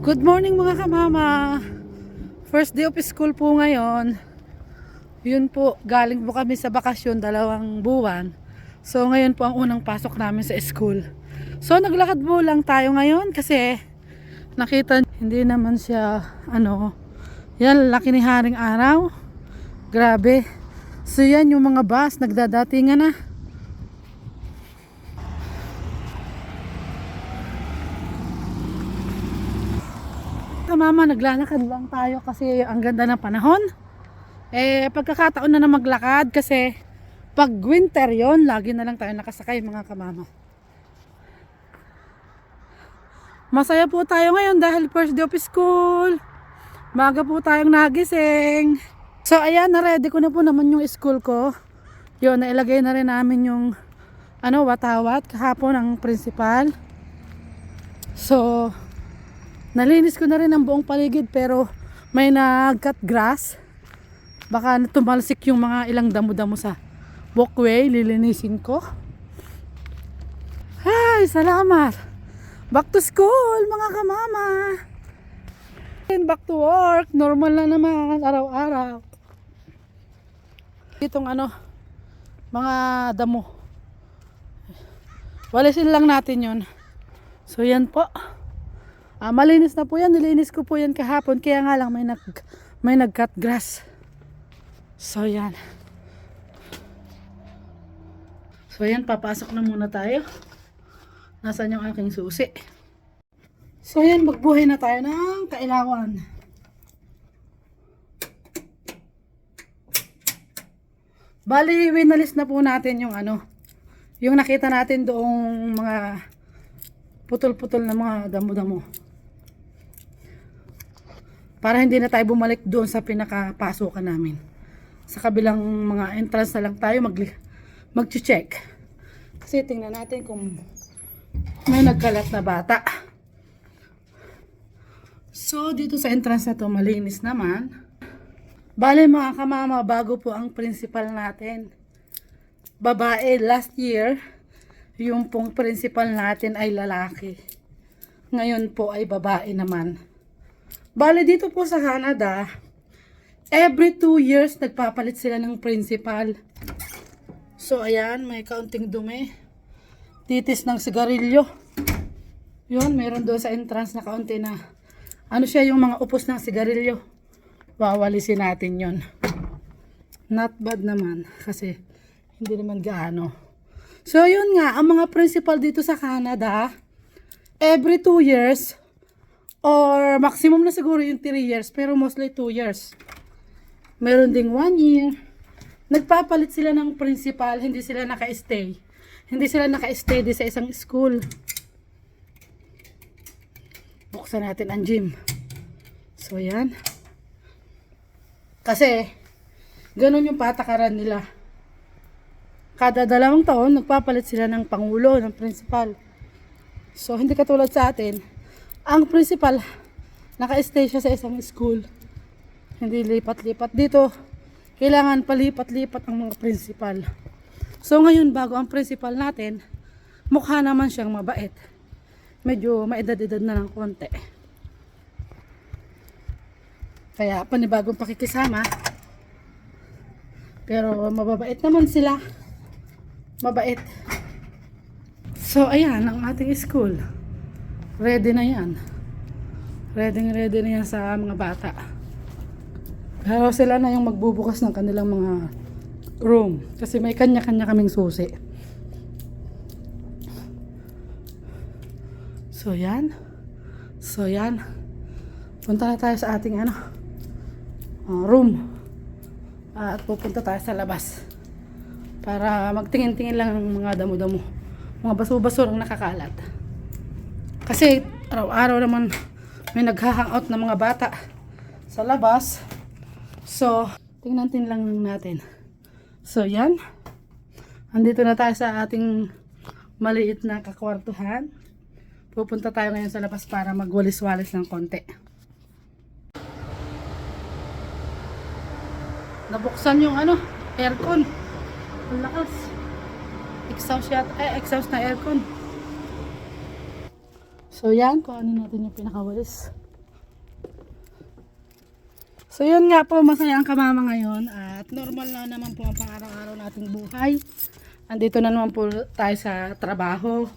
Good morning mga kamama. First day of school po ngayon. Yun po, galing po kami sa bakasyon dalawang buwan. So ngayon po ang unang pasok namin sa school. So naglakad po lang tayo ngayon kasi nakita hindi naman siya ano yan laki ni haring araw. Grabe. So yan yung mga bus nagdadatingan na. Mama, naglalakad lang tayo kasi ang ganda ng panahon. Eh, pagkakataon na na maglakad kasi pag winter yon lagi na lang tayo nakasakay mga kamama. Masaya po tayo ngayon dahil first day of school. Maga po tayong nagising. So, ayan, na-ready ko na po naman yung school ko. Yun, nailagay na rin namin yung ano, watawat kahapon ang principal. So, Nalinis ko na rin ang buong paligid pero may nag-cut grass. Baka tumalsik yung mga ilang damo-damo sa walkway. Lilinisin ko. Hi, salamat. Back to school, mga kamama. And back to work. Normal na naman, araw-araw. Itong ano, mga damo. Walisin lang natin yon. So, yan po. Ah, malinis na po yan. Nilinis ko po yan kahapon. Kaya nga lang may, nag, may nag-cut grass. So, yan. So, yan. Papasok na muna tayo. Nasaan yung aking susi? So, yan. Magbuhay na tayo ng kailangan. Bali, winalis na po natin yung ano, yung nakita natin doong mga putol-putol na mga damo-damo para hindi na tayo bumalik doon sa pinakapasukan namin. Sa kabilang mga entrance na lang tayo mag mag-check. Kasi tingnan natin kung may nagkalat na bata. So, dito sa entrance na to, malinis naman. Bale mga kamama, bago po ang principal natin. Babae, last year, yung pong principal natin ay lalaki. Ngayon po ay babae naman. Bale, dito po sa Canada, every two years, nagpapalit sila ng principal. So, ayan, may kaunting dumi. Titis ng sigarilyo. Yun, meron doon sa entrance na kaunti na, ano siya, yung mga upos ng sigarilyo. Wawalisin natin yon. Not bad naman, kasi hindi naman gaano. So, yun nga, ang mga principal dito sa Canada, every two years, Or maximum na siguro yung 3 years, pero mostly 2 years. Meron ding 1 year. Nagpapalit sila ng principal, hindi sila naka-stay. Hindi sila naka-stay sa isang school. Buksan natin ang gym. So, yan. Kasi, ganun yung patakaran nila. Kada dalawang taon, nagpapalit sila ng pangulo, ng principal. So, hindi katulad sa atin, ang principal, naka-stay siya sa isang school. Hindi lipat-lipat. Dito, kailangan palipat-lipat ang mga principal. So ngayon, bago ang principal natin, mukha naman siyang mabait. Medyo maedad-edad na ng konti. Kaya panibagong pakikisama. Pero mababait naman sila. Mabait. So ayan ang ating school ready na yan. Ready ready na yan sa mga bata. Pero sila na yung magbubukas ng kanilang mga room. Kasi may kanya-kanya kaming susi. So yan. So yan. Punta na tayo sa ating ano, uh, room. Uh, at pupunta tayo sa labas. Para magtingin-tingin lang ng mga damo-damo. Mga baso-baso ang nakakalat. Kasi araw-araw naman may nagha-hangout ng mga bata sa labas. So, tingnan tin lang natin. So, yan. Andito na tayo sa ating maliit na kakwartuhan. Pupunta tayo ngayon sa labas para magwalis-walis ng konti. Nabuksan yung ano, aircon. Ang lakas. Exhaust yata, eh, exhaust na aircon. So yan, kung ano natin yung pinakawalis. So yun nga po, masaya ang kamama ngayon at normal na naman po ang pang-araw-araw nating buhay. Andito na naman po tayo sa trabaho.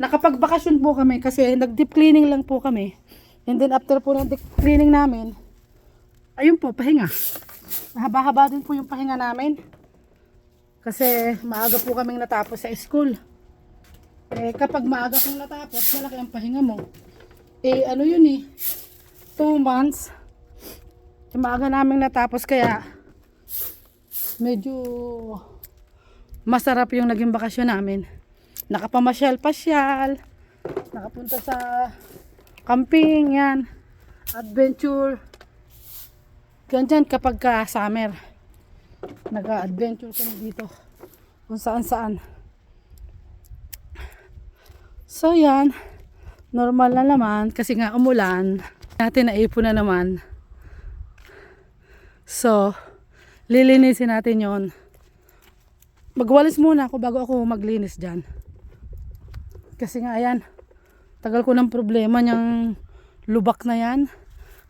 Nakapagbakasyon po kami kasi nag-deep cleaning lang po kami. And then after po ng deep cleaning namin, ayun po, pahinga. Mahaba-haba din po yung pahinga namin. Kasi maaga po kaming natapos sa school. Eh, kapag maaga kang natapos, malaki ang pahinga mo. Eh, ano yun eh, two months. Eh, maaga namin natapos kaya medyo masarap yung naging bakasyon namin. Nakapamasyal-pasyal, nakapunta sa camping, yan, adventure. Ganyan kapag ka summer, nag-adventure kami dito kung saan saan. So yan, normal na naman kasi nga umulan. Natin naipon na naman. So, lilinisin natin yon. Magwalis muna ako bago ako maglinis dyan. Kasi nga ayan, tagal ko ng problema niyang lubak na yan.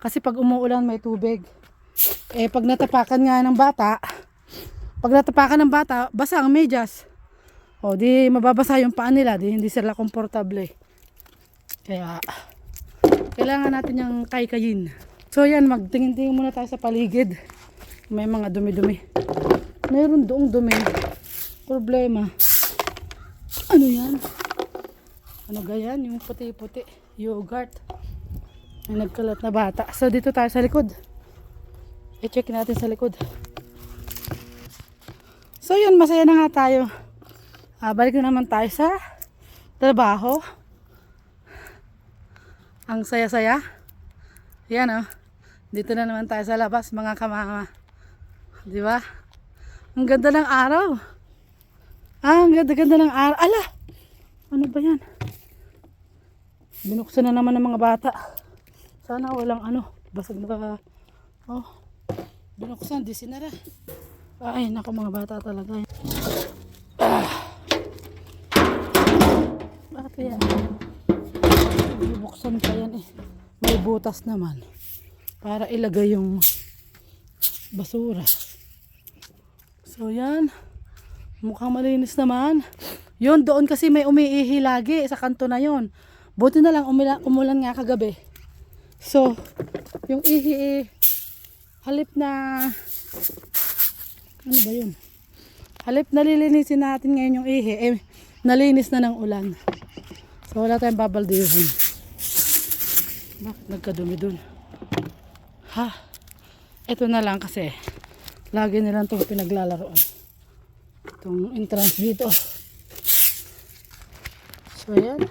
Kasi pag umuulan may tubig. Eh pag natapakan nga ng bata, pag natapakan ng bata, basa ang medyas. O di mababasa yung paa nila, di hindi sila komportable. Kaya kailangan natin yung kaykayin. So yan, magtingin-tingin muna tayo sa paligid. May mga dumi-dumi. Meron doong dumi. Problema. Ano yan? Ano gayan? Yung puti-puti. Yogurt. May nagkalat na bata. So dito tayo sa likod. I-check natin sa likod. So yun, masaya na nga tayo. Ah, balik na naman tayo sa trabaho. Ang saya-saya. Yan oh. Dito na naman tayo sa labas, mga kamama. Di ba? Ang ganda ng araw. Ah, ang ganda-ganda ng araw. Ala! Ano ba yan? Binuksan na naman ng mga bata. Sana walang ano, basag na Oh. Binuksan, di sinara. Ay, nako mga bata talaga. Bakit kaya? Bubuksan pa yan eh. May butas naman. Para ilagay yung basura. So yan. Mukhang malinis naman. Yun, doon kasi may umiihi lagi sa kanto na yon. Buti na lang umila, umulan nga kagabi. So, yung ihi eh, halip na ano ba yun? Halip nalilinisin natin ngayon yung ihi, eh, nalinis na ng ulan. So, wala tayong babaldihin. Bakit nagkadumi dun? Ha? Ito na lang kasi lagi nilang itong pinaglalaroan. Itong entrance dito. So, yan.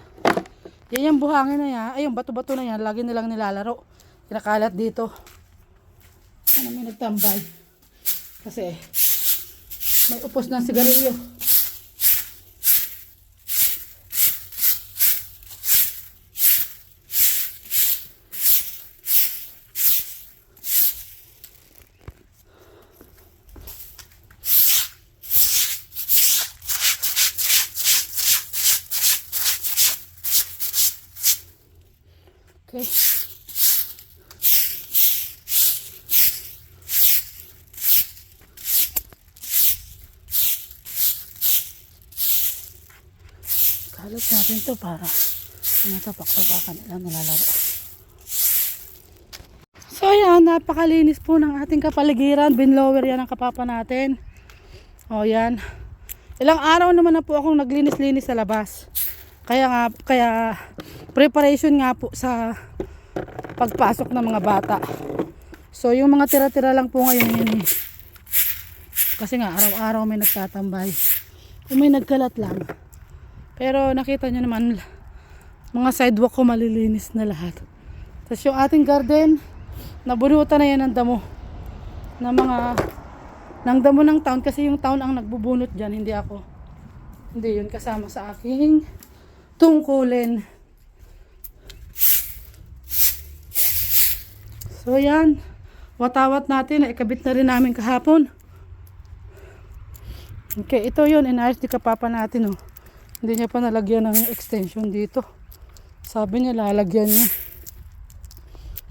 Yan yung buhangin na yan. Ay, yung bato-bato na yan. Lagi nilang nilalaro. Kinakalat dito. Ano may nagtambay. Kasi, may upos ng sigarilyo. Okay. Kalat natin to para natapak-tapakan nila nilalaro. So yan, napakalinis po ng ating kapaligiran. Binlower yan ang kapapa natin. O yan. Ilang araw naman na po akong naglinis-linis sa labas. Kaya nga, kaya preparation nga po sa pagpasok ng mga bata. So yung mga tira-tira lang po ngayon yun eh. Kasi nga araw-araw may nagtatambay. May nagkalat lang. Pero nakita nyo naman mga sidewalk ko malilinis na lahat. Tapos yung ating garden, nabunutan na yan ng damo. Ng mga ng damo ng town kasi yung town ang nagbubunot dyan, hindi ako. Hindi yun kasama sa aking tungkulin. So, ayan. Watawat natin. Ikabit na rin namin kahapon. Okay, ito yun. Inayos ni kapapa natin, oh. Hindi niya pa nalagyan ng extension dito. Sabi niya, lalagyan niya.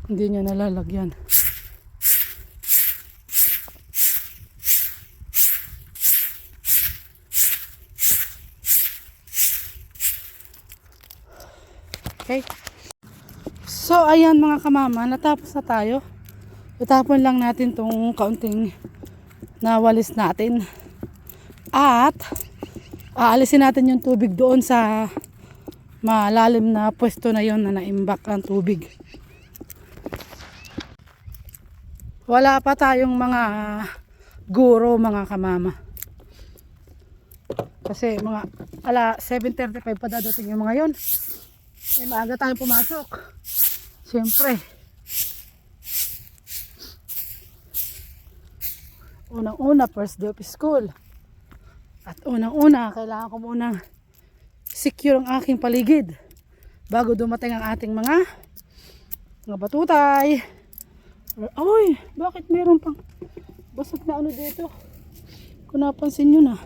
Hindi niya nalalagyan. Okay. So, ayan mga kamama, natapos na tayo. Itapon lang natin tong kaunting nawalis natin. At, aalisin natin yung tubig doon sa malalim na pwesto na yon na naimbak ang tubig. Wala pa tayong mga guro mga kamama. Kasi mga ala 7.35 pa dadating yung mga yon. Eh maaga tayong pumasok. Siyempre. Unang-una, first day of school. At unang-una, kailangan ko munang secure ang aking paligid bago dumating ang ating mga mga batutay. Ay, bakit meron pang basag na ano dito? Kung napansin nyo na.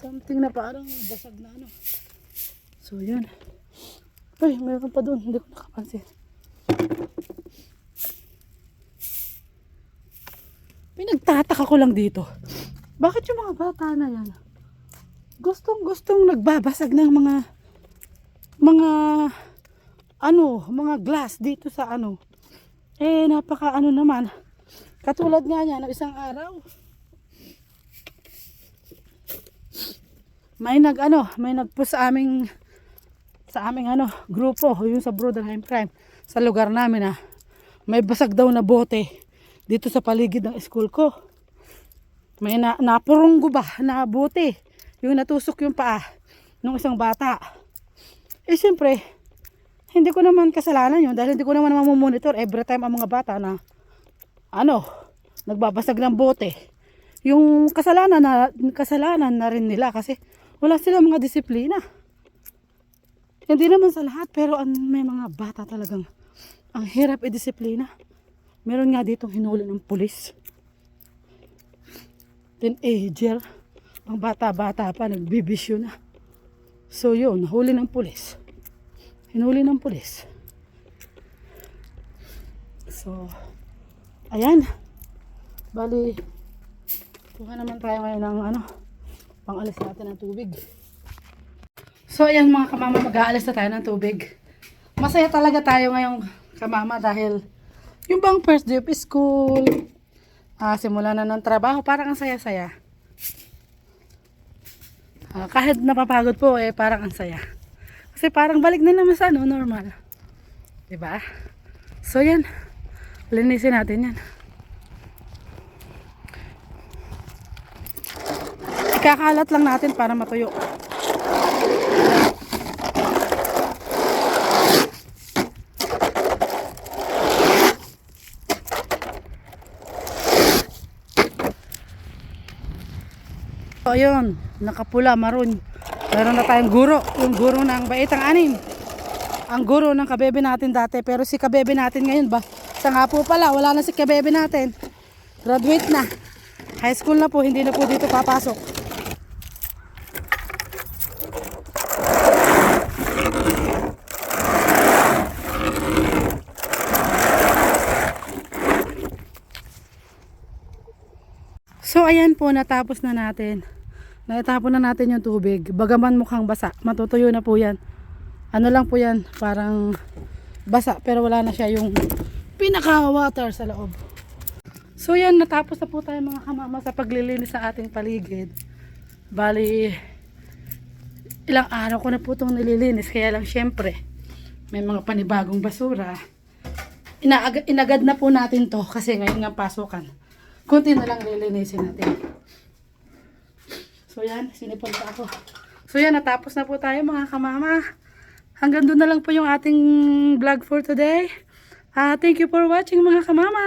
Something na parang basag na ano. So, yun. Ay, meron pa doon. Hindi ko nakapansin. Pinagtataka ko lang dito. Bakit yung mga bata na yan? Gustong gustong nagbabasag ng mga mga ano, mga glass dito sa ano. Eh, napaka ano naman. Katulad nga niya, ng isang araw. May nag ano, may nagpo sa aming sa aming ano, grupo, yung sa Broderheim Crime, sa lugar namin ah. May basag daw na bote dito sa paligid ng school ko. May na, napurunggo ba na bote. Yung natusok yung paa ng isang bata. Eh siyempre, hindi ko naman kasalanan yun dahil hindi ko naman mamomonitor every time ang mga bata na ano, nagbabasag ng bote. Yung kasalanan na kasalanan na rin nila kasi wala silang mga disiplina. Hindi naman sa lahat pero ang, may mga bata talagang ang hirap i-disiplina. Meron nga ditong hinuli ng pulis. Teenager. Ang bata-bata pa nagbibisyo na. So yun, huli ng pulis. Hinuli ng pulis. So, ayan. Bali, kuha naman tayo ngayon ng ano, pangalis natin ng tubig. So, ayan mga kamama, mag-aalis na tayo ng tubig. Masaya talaga tayo ngayong kamama dahil yung bang first day of school, ah, simula na ng trabaho, parang ang saya-saya. Ah, kahit napapagod po, eh, parang ang saya. Kasi parang balik na naman sa ano, normal. ba? So, yan. Linisin natin yan. Ikakalat lang natin para matuyo. So, ayun, nakapula, maroon. Meron na tayong guro, yung guro ng baitang anim. Ang guro ng kabebe natin dati, pero si kabebe natin ngayon ba? Sa nga po pala, wala na si kabebe natin. Graduate na. High school na po, hindi na po dito papasok. So po, natapos na natin. Naitapon na natin yung tubig. Bagaman mukhang basa, matutuyo na po yan. Ano lang po yan, parang basa pero wala na siya yung pinaka water sa loob. So yan, natapos na po tayo mga kamama sa paglilinis sa ating paligid. Bali, ilang araw ko na po itong nililinis. Kaya lang syempre, may mga panibagong basura. Inaag- inagad na po natin to kasi ngayon nga pasukan. Kunti na lang lilinisin natin. So yan, sinipon pa ako. So yan, natapos na po tayo mga kamama. Hanggang doon na lang po yung ating vlog for today. Ah, thank you for watching mga kamama.